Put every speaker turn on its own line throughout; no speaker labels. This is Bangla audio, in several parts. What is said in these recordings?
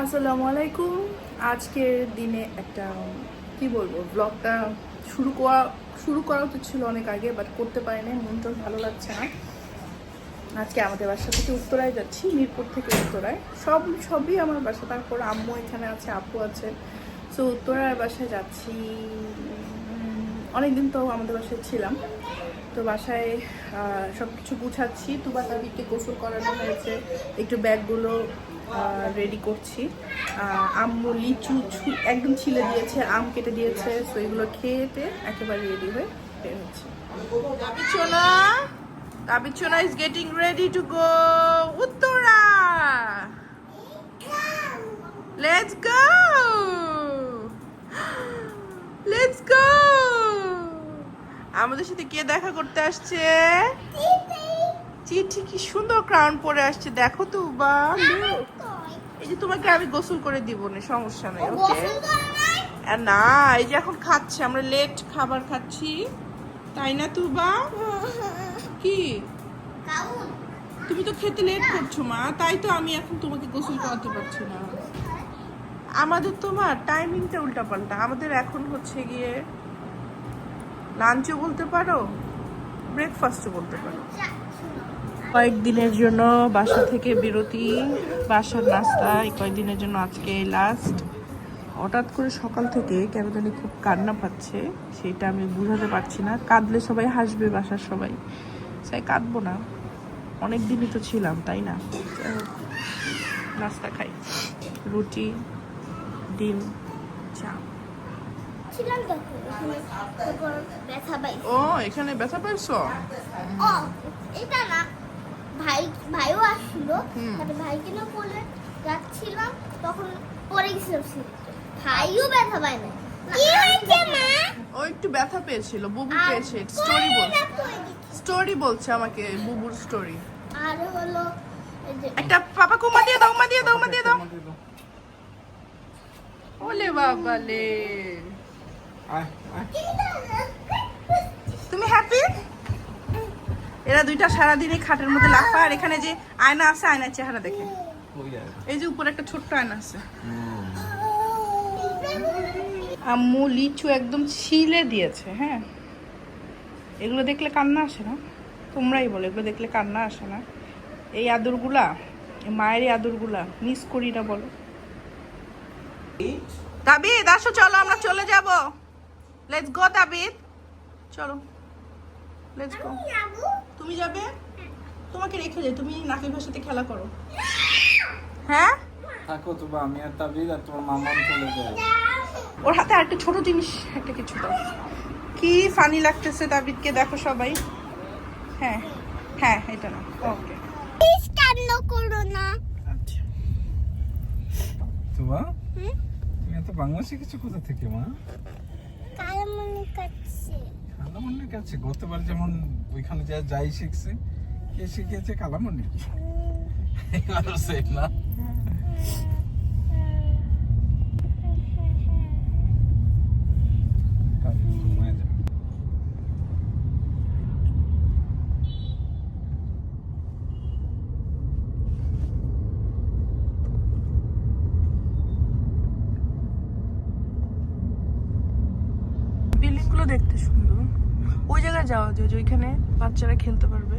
আসসালামু আলাইকুম। আজকের দিনে একটা কি বলব ব্লগটা শুরু করা শুরু করা তো ছিল অনেক আগে বাট করতে পারি পারিনি মনটা ভালো লাগছে না। আজকে আমাদের বাসা থেকে উত্তরায় যাচ্ছি, মিরপুর থেকে উত্তরায়। সব, সবই আমার বাসা, তারপর আম্মু এখানে আছে, আপু আছে। সো উত্তরার বাসায় যাচ্ছি অনেকদিন তো আমাদের বাসায় ছিলাম। তো বাসায় সব কিছু গুছাচ্ছি। তুবা তাবিকে গোসল করানো হয়েছে। একটু ব্যাগগুলো রেডি করছি। আম্মু লিচু একদম ছিলে দিয়েছে, আম কেটে দিয়েছে। তো এগুলো খেয়েতে একেবারে রেডি হয়ে বের হচ্ছে। কাবিচোনা কাবিচোনা is getting ready to go Uttara let's go আমাদের সাথে কে দেখা করতে আসছে? চিঠি কি সুন্দর ক্রাউন পরে আসছে দেখো তো বা এই যে তোমাকে আমি গোসল করে দিব না সমস্যা নেই ওকে না এই যে এখন খাচ্ছে আমরা লেট খাবার খাচ্ছি। তাই না তু বা কি তুমি তো খেতে লেট করছ মা। তাই তো আমি এখন তোমাকে গোসল করাতে পারছি না। আমাদের তোমার টাইমিংটা উল্টাপাল্টা। আমাদের এখন হচ্ছে গিয়ে লাঞ্চও বলতে পারো ব্রেকফাস্টও বলতে পারো। কয়েকদিনের জন্য বাসা থেকে বিরতি, বাসার নাস্তা, এই কয়েকদিনের জন্য আজকে লাস্ট হঠাৎ করে সকাল থেকে কেন জানি খুব কান্না পাচ্ছে, সেটা আমি বুঝাতে পারছি না। কাঁদলে সবাই হাসবে, বাসার সবাই। তাই কাঁদবো না। অনেক দিনই তো ছিলাম, তাই না? নাস্তা খাই। রুটি, ডিম, চা।
ছিলাম এখানে ব্যথা
ও এখানে ব্যথা পাইছো?
ও এটা না ভাই ভাইও আসছিল
হুম।
তারপরে ভাইকে না পড়লে যাচ্ছিলাম তখন পড়ে গেছিলাম ভাইও ব্যথা পায় না কি হয়েছে মা?
ও একটু ব্যথা পেয়েছিল বুবু পেয়েছে স্টোরি বলছে। স্টোরি বলছে আমাকে বুবুর স্টোরি
আর হলো
একটা পাপা কুমা দিয়ে দাও মা দিয়ে দাও মা দিয়ে দাও। ওলে বাবা লে। তুমি হ্যাপি এরা দুইটা সারাদিনই খাটের মধ্যে লাফা আর এখানে যে আয়না আছে আয়নার চেহারা দেখে। এই যে উপরে একটা ছোট্ট আয়না আছে। আম্মু লিচু একদম ছিলে দিয়েছে হ্যাঁ? এগুলো দেখলে কান্না আসে না? তোমরাই বলো এগুলো দেখলে কান্না আসে না? এই আদরগুলা মায়ের এই আদরগুলা মিস করি না বলো। দাবিদ আসো চলো আমরা চলে যাব। লেটস গো দাবিদ চলো লেটস গো তুমি যাবে? তোমাকে রেখে যাই তুমি নাকের ভাষাতে খেলা করো। হ্যাঁ?
থাকো তো বা আমি আর তাবিদ আর তোমার মামাম চলে যায়
ওর হাতে আরেকটা ছোট জিনিস একটা কিছু দাও। কি ফানি লাগতেছে দাবিদকে দেখো সবাই। হ্যাঁ হ্যাঁ এটা না ওকে
প্লিজ কান্না করো না?
আচ্ছা।
তো বা তুমি এত বাংলা শিখেছো কোথা থেকে মা?
কাটছে।
কালামন্ডির কাছে গতবার যেমন ওইখানে যা যাই শিখছে কে শিখিয়েছে কালামন্ডি এবার সেম না তাবিদ ঘুমায় যাবে।
বিল্ডিংগুলো দেখতে সুন্দর ওই যাওয়া যায় যে ওইখানে বাচ্চারা খেলতে পারবে।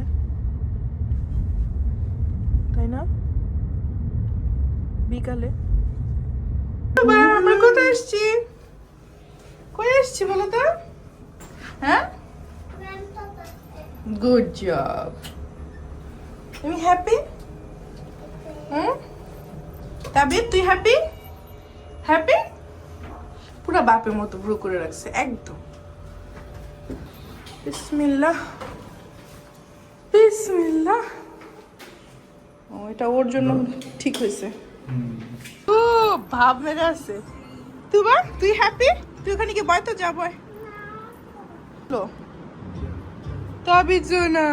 তাই না? বিকালে। কোথায় এসছি? এসছি বলো তো? হ্যাঁ? গুড জব তুমি হ্যাপি হুম? তুই হ্যাপি হ্যাপি পুরো বাপের মতো ব্রু করে রাখছে, একদম। বিসমিল্লাহ বিসমিল্লাহ। ও এটা ওর জন্য ঠিক হয়েছে। ও ভাব মেরে আছে। তুই বা তুই হ্যাপি তুই ওখানে গিয়ে বয় তো যা বয়। লো তবে জোনা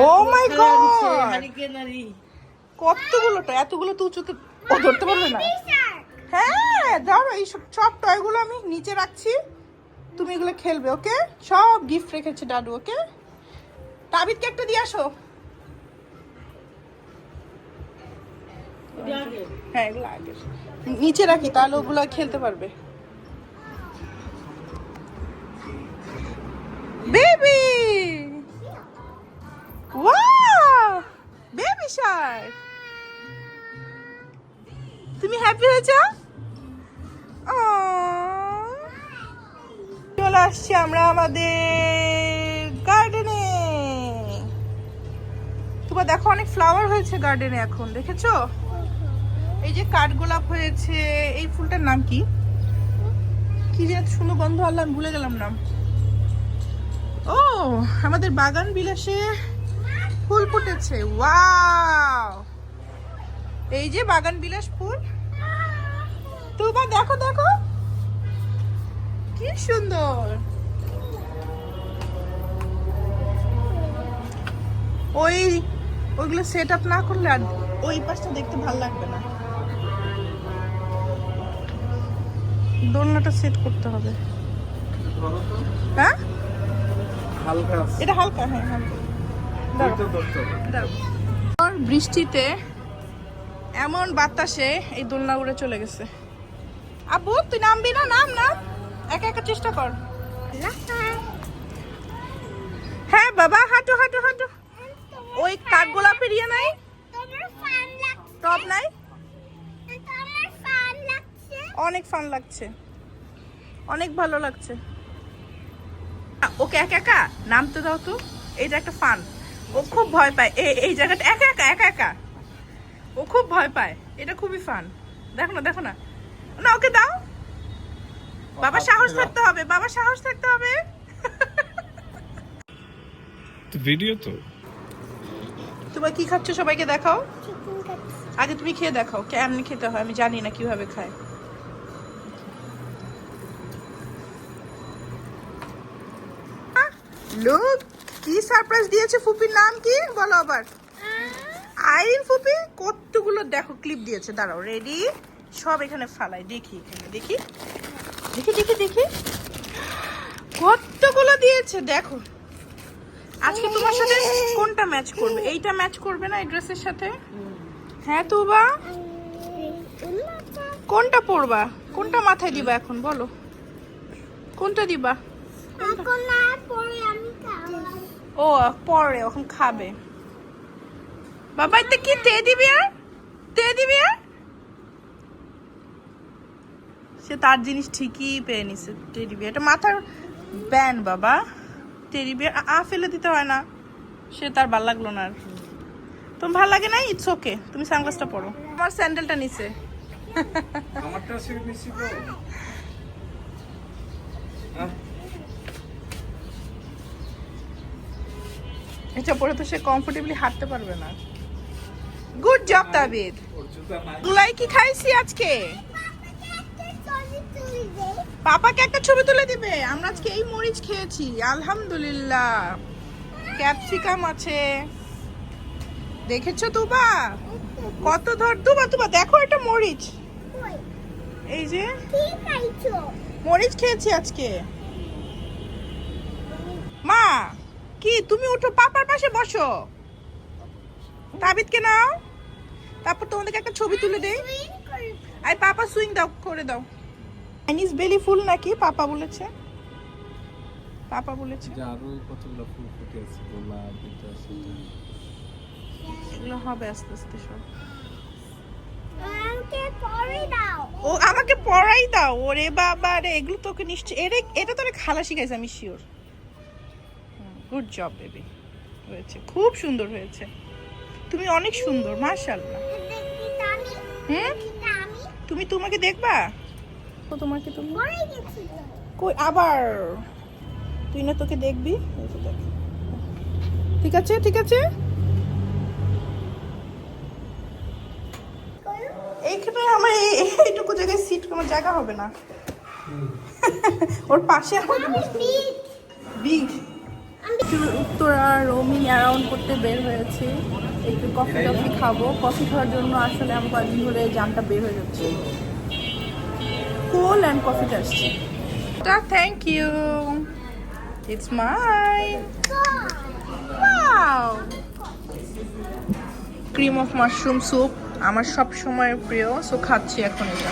ও মাই গড কতগুলোটা এতগুলো তো উঁচুতে ও ধরতে পারবে না। হ্যাঁ ধরো এই সব টয়গুলো আমি নিচে রাখছি। তুমি এগুলো খেলবে ওকে? সব গিফট রেখেছে দাদু ওকে? তাবিদকে একটা দিয়ে আসো। হ্যাঁ এগুলো আগে। নিচে রাখি তাহলে ওগুলো খেলতে পারবে। বেবি! ওয়াও! বেবি শার্ক তুমি হ্যাপি হয়েছ. চলে আসছি আমরা আমাদের গার্ডেনে তোমার দেখো অনেক ফ্লাওয়ার হয়েছে গার্ডেনে এখন, দেখেছ? এই যে কাঠগোলাপ হয়েছে, এই ফুলটার নাম কি? কি যে সুন্দর গন্ধ, আল্লাহ ভুলে গেলাম নাম। ও, আমাদের বাগান বিলাসে ফুল ফুটেছে, ওয়াও! এই যে বাগান বিলাস ফুল। তুবা দেখো দেখো। কি সুন্দর। ওই ওইগুলো সেট আপ না করলে আর ওই পাশটা দেখতে ভালো লাগবে না। দোলনাটা সেট করতে হবে। হ্যাঁ?
হালকা।
এটা হালকা হ্যাঁ হালকা। বৃষ্টিতে এমন বাতাসে এই দোলনা উড়ে চলে গেছে। আব্বু, তুই নামবি না? নাম না। একা একা চেষ্টা কর। হ্যাঁ বাবা, হাঁটো হাঁটো হাঁটো। ওই কাঠগোলাপের ইয়ে নাই? টপ নাই? অনেক ফান লাগছে। অনেক ভালো লাগছে। ওকে, একা একা? নামতে দাও তো। এইটা একটা ফান ও খুব ভয় পায়। এই জায়গাটা একা একা একা একা। ও খুব ভয় পায়। এটা খুবই ফান দেখো না দেখো না। না ওকে দাও। বাবা সাহস থাকতে হবে বাবা সাহস থাকতে হবে।
তো ভিডিও তো।
তোমার কি খাচ্ছ সবাইকে দেখাও? আগে তুমি খেয়ে দেখাও কেমনি খেতে হয় আমি জানি না কীভাবে খায়। লোক কি সারপ্রাইজ দিয়েছে ফুপির নাম কি? বলো আবার। আইন ফুপি কতগুলো দেখো ক্লিপ দিয়েছে। দাঁড়াও রেডি সব এখানে ফালাই দেখি এখানে দেখি। দেখি দেখি দেখি। কতগুলো দিয়েছে দেখো। আজকে তোমার সাথে কোনটা ম্যাচ করবে? এইটা ম্যাচ করবে না এই ড্রেসের সাথে? হ্যাঁ তো বা কোনটা পরবা? কোনটা মাথায় দিবা এখন বলো। কোনটা দিবা? ও পরে এখন খাবে। বাবা এতে কি তে দিবি আর তে দিবি আর সে তার জিনিস ঠিকই পেয়ে নিছে টেডি বিয়ার এটা মাথার ব্যান বাবা। টেডি বিয়ার আ ফেলে দিতে হয় না। সে তার ভালো লাগল না আর। তোমার ভালো লাগে না? ইটস ওকে তুমি সানগ্লাসটা পরো। আমার স্যান্ডেলটা নিচে
আমারটা সে নিছি তো। হ্যাঁ?
এটা পরে তো সে কমফোর্টেবলি হাঁটতে পারবে না। গুড জব
নাই
গুলাই কি খাইছি আজকে? পাপাকে একটা ছবি তুলে দিবে। আমরা আজকে এই মরিচ খেয়েছি, আলহামদুলিল্লাহ। ক্যাপসিকাম আছে। দেখেছ তুবা? কত ধর তুবা তুবা, দেখো এটা মরিচ। এই যে। মরিচ খেয়েছি আজকে। মা, কি, তুমি উঠো, পাপার পাশে বসো। তাবিদকে নাও। তারপর তোমাদেরকে একটা ছবি তুলে দেই। আই পাপা সুইং দাও করে দাও। চাইনিজ বেলি ফুল নাকি? পাপা বলেছে। পাপা বলেছে।
যে আরও কতগুলো ফুল ফুটে আছে গোলাপ এটা সেটা।
এগুলো হবে আস্তে আস্তে সব।
আমাকে পরে দাও।
ও আমাকে পড়াই দাও। ওরে বাবা রে এগুলো তোকে নিশ্চয় এরে এটা তোরে খালা শিখাইছে আমি শিওর গুড জব বেবি হয়েছে খুব সুন্দর হয়েছে। তুমি অনেক সুন্দর
এটা আমি
তুমি তোমাকে দেখবা? তো তোমাকে তুমি? কই আবার? তুই না তোকে দেখবি। ঠিক আছে ঠিক আছে? এইখানে আমার এই- এইটুকু জায়গায় সিট আমার জায়গা হবে না। ওর পাশে বিগ উত্তরা রোমিং অ্যারাউন্ড করতে বের হয়েছে। একটু কফি টফি খাব। কফি খাওয়ার জন্য আসলে আমি কয়েকদিন ধরে জামটা বের হয়ে যাচ্ছে। কোল অ্যান্ড কফিটা আসছে thank you it's my cream of mushroom soup আমার সব সময় প্রিয় সো খাচ্ছি এখন এটা।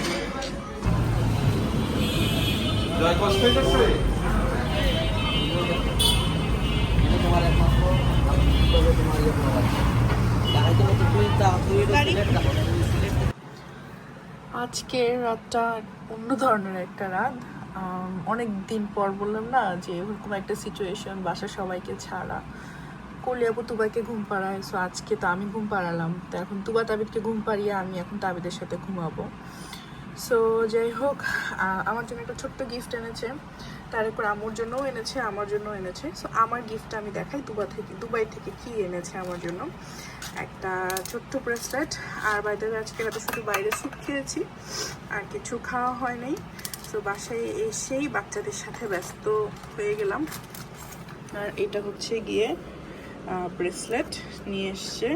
জয় কষ্ট হইতেছে।
তোমার একমাত্র
আজকের রাতটা অন্য ধরনের একটা রাত। অনেক দিন পর বললাম না যে এরকম একটা সিচুয়েশন বাসা সবাইকে ছাড়া। কলিয়াবু তুবাকে ঘুম পাড়ায় সো আজকে তো আমি ঘুম পাড়ালাম। তো এখন তুবা তাবিদকে ঘুম পাড়িয়ে আমি এখন তাবিদের সাথে ঘুমাবো। সো যাই হোক আমার জন্য একটা ছোট্ট গিফট এনেছে। তার উপর আমার জন্যও এনেছে, আমার জন্য এনেছে। সো আমার গিফটটা আমি দেখাই দুবা থেকে দুবাই থেকে কি এনেছে আমার জন্য। একটা ছোট্ট ব্রেসলেট আর বাইরে আজকে রাতে শুধু বাইরে স্যুপ খেয়েছি, আর কিছু খাওয়া হয় নাই তো বাসায় এসেই বাচ্চাদের সাথে ব্যস্ত হয়ে গেলাম। আর এটা হচ্ছে গিয়ে ব্রেসলেট নিয়ে এসছে।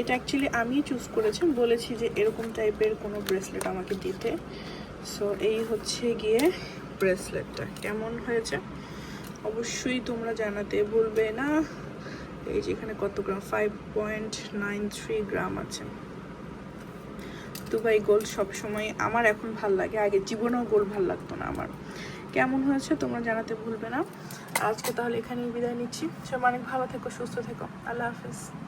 এটা অ্যাকচুয়ালি আমি চুজ করেছি বলেছি যে এরকম টাইপের কোনো ব্রেসলেট আমাকে দিতে। সো এই হচ্ছে গিয়ে ব্রেসলেটটা কেমন হয়েছে? অবশ্যই তোমরা জানাতে ভুলবে না। এই যে এখানে কত gram? Five point nine three gram আছে। দুবাই গোল্ড সবসময় আমার এখন ভালো লাগে, আগে জীবনেও গোল্ড ভালো লাগতো না আমার। কেমন হয়েছে তোমরা জানাতে ভুলবে না। আজকে তাহলে এখানেই বিদায় নিচ্ছি। সব অনেক ভালো থেকো, সুস্থ থেকো। আল্লাহ হাফিজ।